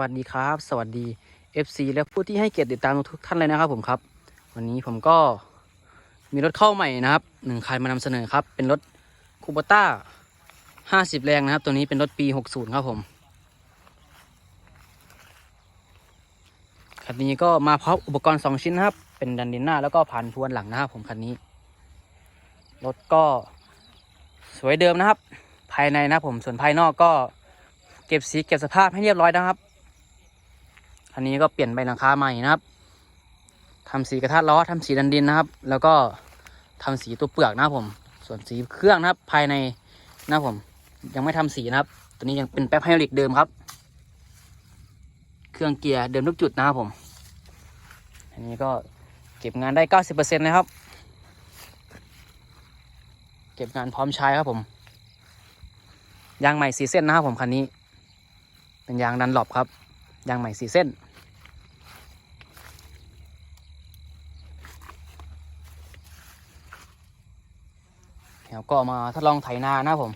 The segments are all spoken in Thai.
วัสดีครับ สวัสดี FC และผู้ที่ให้เกียรติติดตามทุกท่านเลยนะครับผมครับ วันนี้ผมก็มีรถเข้าใหม่นะครับหนึ่งคันมานำเสนอครับ เป็นรถคูปต้า50แรงนะครับ ตัวนี้เป็นรถปี60ครับผมคันนี้ก็มาพร้อมอุปกรณ์2ชิ้นนะครับ เป็นดันดินหน้าแล้วก็ผ่านพวนหลังนะครับผมคันนี้รถก็สวยเดิมนะครับ ภายในนะครับผมส่วนภายนอกก็เก็บสีเก็บสภาพให้เรียบร้อยนะครับ คันนี้ก็เปลี่ยนใบหลังคาใหม่นะครับทำสีกระทะล้อทำสีดันดินนะครับ แล้วก็ทำสีตัวเปลือกนะครับผม ส่วนสีเครื่องนะครับ ภายในนะครับผม ยังไม่ทำสีนะครับ ตัวนี้ยังเป็นแป๊บไฮดรอลิกเดิมครับ เครื่องเกียร์เดิมทุกจุดนะครับผม อันนี้ก็เก็บงานได้เก้าสิบเปอร์เซ็นต์นะครับ เก็บงานพร้อมใช้ครับผม ยางใหม่สีเส้นนะครับผมคันนี้ เป็นยางดันหลบครับ ยางใหม่สี่เส้นแล้วก็มาทดลองไถนานะผม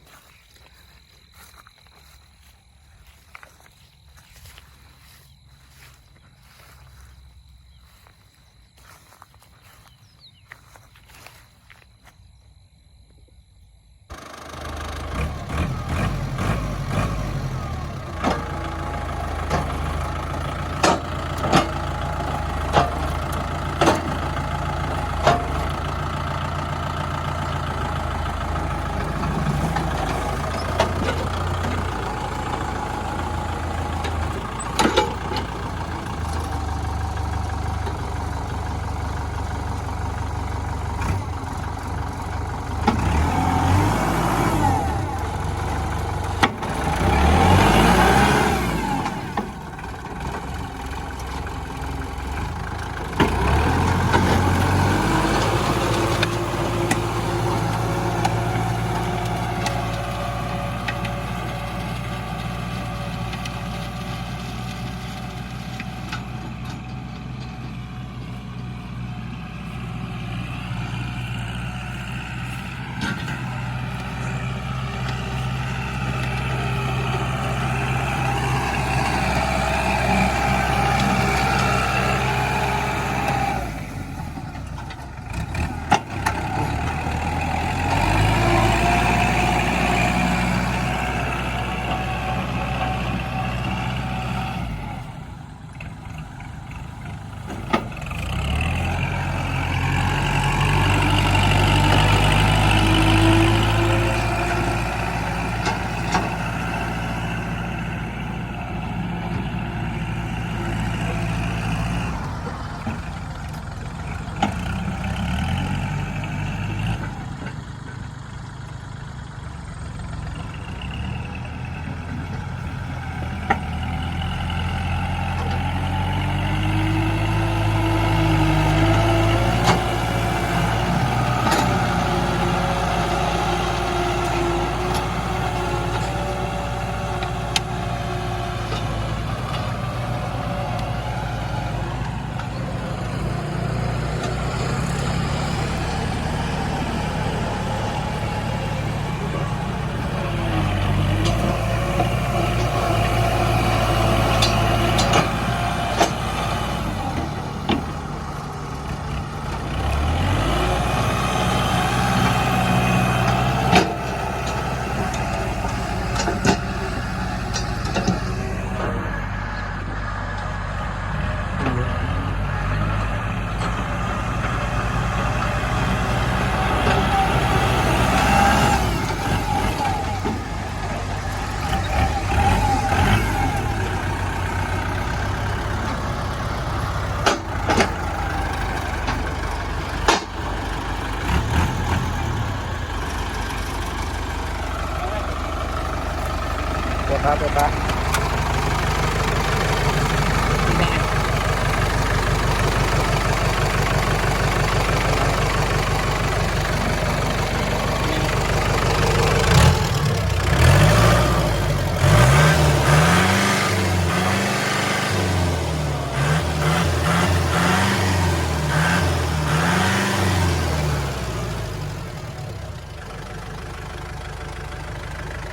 เปิดครับเปิดครับ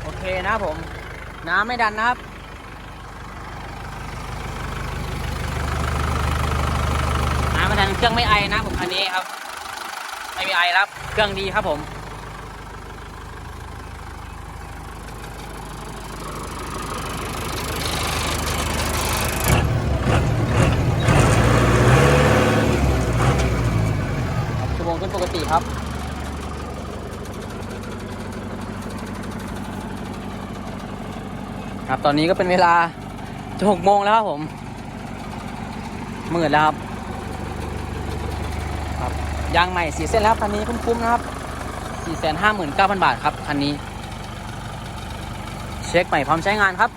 โอเคนะครับผม น้ำไม่ดันนะครับน้ำไม่ดันเครื่องไม่ไอนะผมอันนี้ครับ ไม่มีไอครับ เครื่องดีครับผมชั่วโงขึ้นปกติครับ ครับ ตอนนี้ก็เป็นเวลาจะหกโมงแล้วครับผมมืดแล้วครับครับยางใหม่สีเส้นแล้วครับคันนี้คุ้มๆนะครับสี่แสนห้าหมื่นเก้าพันบาทครับคันนี้ เช็คใหม่พร้อมใช้งานครับ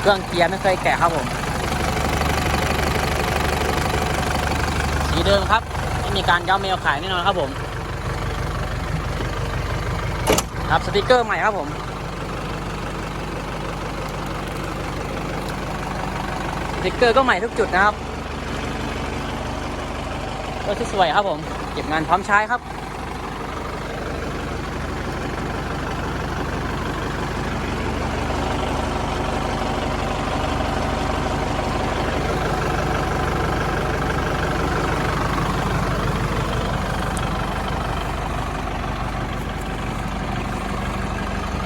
เครื่องเกียร์ไม่เคยแกะครับผมสีเดิมครับไม่มีการย้อมเมลขายแน่นอนครับผม ครับสติกเกอร์ใหม่ครับผม ติกเกอร์ก็ใหม่ทุกจุดนะครับก็สวยครับผม เก็บงานพร้อมใช้ครับ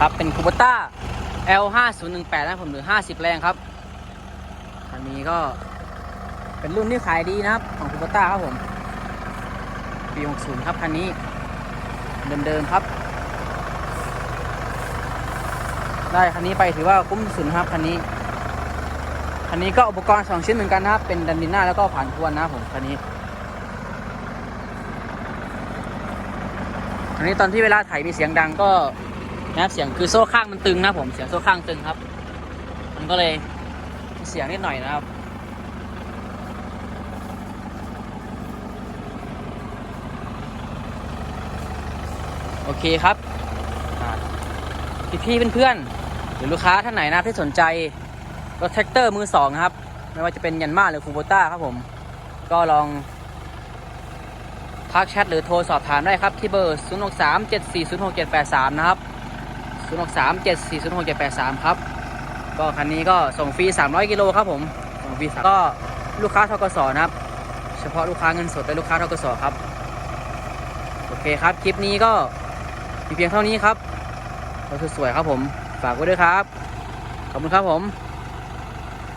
ครับเป็นคู b ต้า L 5 0 1 8นะผมหรือ 50 แรงครับ นี้ก็เป็นรุ่นที่ขายดีนะครับ ของคู b ต้าครับผมปี 60 ครับคันนี้ เดิมๆครับ ได้คันนี้ไปถือว่าคุ้มสุดครับคันนี้ คันนี้ก็อุปกรณ์ 2 ชิ้นเหมือนกันนะครับ เป็นดันดินนาแล้วก็ผ่านทวนนะครับผมคันนี้อันนี้ตอนที่เวลาถ่ายมีเสียงดังก็นะครับเสียงคือโซ่ข้างมันตึงนะผมเสียงโซ่ข้างตึงครับ มันก็เลย เสียงนิดหน่อยนะครับโอเคครับพี่พี่ๆเพื่อนๆหรือลูกค้าท่านไหนนะที่สนใจรถแท็กเตอร์มือสองครับ ไม่ว่าจะเป็นยันมาหรือคูโบต้าครับผม ก็ลองทักแชทหรือโทรสอบถามได้ครับ ที่เบอร์ 0 6 3 7 4 0 6 7 8 3 นะครับ 0 6 3 7 4 0 6 7 8 3 ครับ ก็คันนี้ก็ส่งฟรี 300 กิโลครับผมส่งฟรีก็ลูกค้าทกสนะครับ เฉพาะลูกค้าเงินสดและลูกค้าทกสครับ โอเคครับ คลิปนี้ก็มีเพียงเท่านี้ครับรถสวยๆครับผม ฝากไว้ด้วยครับ ขอบคุณครับผม